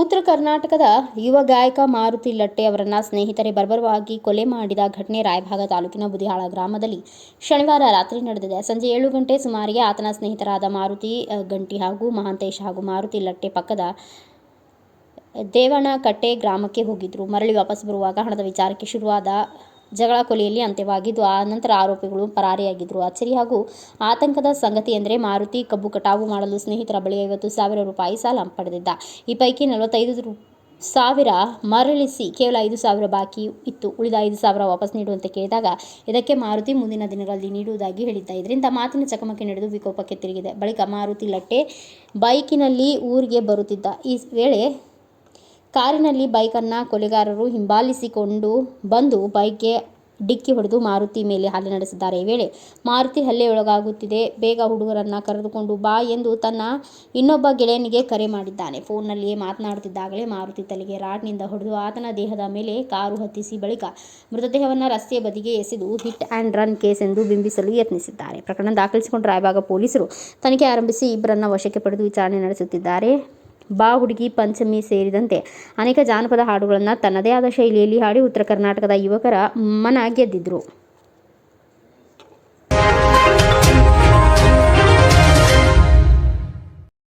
ಉತ್ತರ ಕರ್ನಾಟಕದ ಯುವ ಗಾಯಕ ಮಾರುತಿ ಲಟ್ಟೆ ಅವರನ್ನ ಸ್ನೇಹಿತರೆ ಬರ್ಬರವಾಗಿ ಕೊಲೆ ಮಾಡಿದ ಘಟನೆ ರಾಯಭಾಗ ತಾಲೂಕಿನ ಬುದಿಹಾಳ ಗ್ರಾಮದಲ್ಲಿ ಶನಿವಾರ ರಾತ್ರಿ ನಡೆದಿದೆ. ಸಂಜೆ ಏಳು ಗಂಟೆ ಸುಮಾರಿಗೆ ಆತನ ಸ್ನೇಹಿತರಾದ ಮಾರುತಿ ಗಂಟಿ ಹಾಗೂ ಮಹಾಂತೇಶ್ ಹಾಗೂ ಮಾರುತಿ ಲಟ್ಟೆ ಪಕ್ಕದ ದೇವಣಕಟ್ಟೆ ಗ್ರಾಮಕ್ಕೆ ಹೋಗಿದ್ರು. ಮರಳಿ ವಾಪಸ್ ಬರುವಾಗ ಹಣದ ವಿಚಾರಕ್ಕೆ ಶುರುವಾದ ಜಗಳ ಕೊಲೆಯಲ್ಲಿ ಅಂತ್ಯವಾಗಿದ್ದು, ಆ ನಂತರ ಆರೋಪಿಗಳು ಪರಾರಿಯಾಗಿದ್ದರು. ಅಚ್ಚರಿ ಹಾಗೂ ಆತಂಕದ ಸಂಗತಿ ಎಂದರೆ, ಮಾರುತಿ ಕಬ್ಬು ಕಟಾವು ಮಾಡಲು ಸ್ನೇಹಿತರ ಬಳಿ ಐವತ್ತು ಸಾವಿರ ರೂಪಾಯಿ ಸಾಲ ಪಡೆದಿದ್ದ. ಈ ಪೈಕಿ ನಲವತ್ತೈದು ಸಾವಿರ ಮರಳಿಸಿ ಕೇವಲ ಐದು ಸಾವಿರ ಬಾಕಿ ಇತ್ತು. ಉಳಿದ ಐದು ಸಾವಿರ ವಾಪಸ್ ನೀಡುವಂತೆ ಕೇಳಿದಾಗ, ಇದಕ್ಕೆ ಮಾರುತಿ ಮುಂದಿನ ದಿನಗಳಲ್ಲಿ ನೀಡುವುದಾಗಿ ಹೇಳಿದ್ದ. ಇದರಿಂದ ಮಾತಿನ ಚಕಮಕಿ ನಡೆದು ವಿಕೋಪಕ್ಕೆ ತಿರುಗಿದೆ. ಬಳಿಕ ಮಾರುತಿ ಲಟ್ಟೆ ಬೈಕಿನಲ್ಲಿ ಊರಿಗೆ ಬರುತ್ತಿದ್ದ. ಈ ವೇಳೆ ಕಾರಿನಲ್ಲಿ ಬೈಕನ್ನು ಕೊಲೆಗಾರರು ಹಿಂಬಾಲಿಸಿಕೊಂಡು ಬಂದು ಬೈಕ್ಗೆ ಡಿಕ್ಕಿ ಹೊಡೆದು ಮಾರುತಿ ಮೇಲೆ ಹಲ್ಲೆ ನಡೆಸಿದ್ದಾರೆ. ಈ ವೇಳೆ ಮಾರುತಿ ಹಲ್ಲೆಯೊಳಗಾಗುತ್ತಿದೆ. ಬೇಗ ಹುಡುಗರನ್ನ ಕರೆದುಕೊಂಡು ಬಾ ಎಂದು ತನ್ನ ಇನ್ನೊಬ್ಬ ಗೆಳೆಯನಿಗೆ ಕರೆ ಮಾಡಿದ್ದಾನೆ. ಫೋನ್ನಲ್ಲಿಯೇ ಮಾತನಾಡುತ್ತಿದ್ದಾಗಲೇ ಮಾರುತಿ ತಲೆಗೆ ರಾಡ್ನಿಂದ ಹೊಡೆದು ಆತನ ದೇಹದ ಮೇಲೆ ಕಾರು ಹತ್ತಿಸಿ ಬಳಿಕ ಮೃತದೇಹವನ್ನು ರಸ್ತೆಯ ಬದಿಗೆ ಎಸೆದು ಹಿಟ್ ಆ್ಯಂಡ್ ರನ್ ಕೇಸ್ ಎಂದು ಬಿಂಬಿಸಲು ಯತ್ನಿಸಿದ್ದಾರೆ. ಪ್ರಕರಣ ದಾಖಲಿಸಿಕೊಂಡ ರಾಯಭಾಗ ಪೊಲೀಸರು ತನಿಖೆ ಆರಂಭಿಸಿ ಇಬ್ಬರನ್ನ ವಶಕ್ಕೆ ಪಡೆದು ವಿಚಾರಣೆ ನಡೆಸುತ್ತಿದ್ದಾರೆ. ಬಾ ಹುಡುಗಿ ಪಂಚಮಿ ಸೇರಿದಂತೆ ಅನೇಕ ಜಾನಪದ ಹಾಡುಗಳನ್ನು ತನ್ನದೇ ಆದ ಶೈಲಿಯಲ್ಲಿ ಹಾಡಿ ಉತ್ತರ ಕರ್ನಾಟಕದ ಯುವಕರ ಮನ ಗೆದ್ದಿದ್ರು.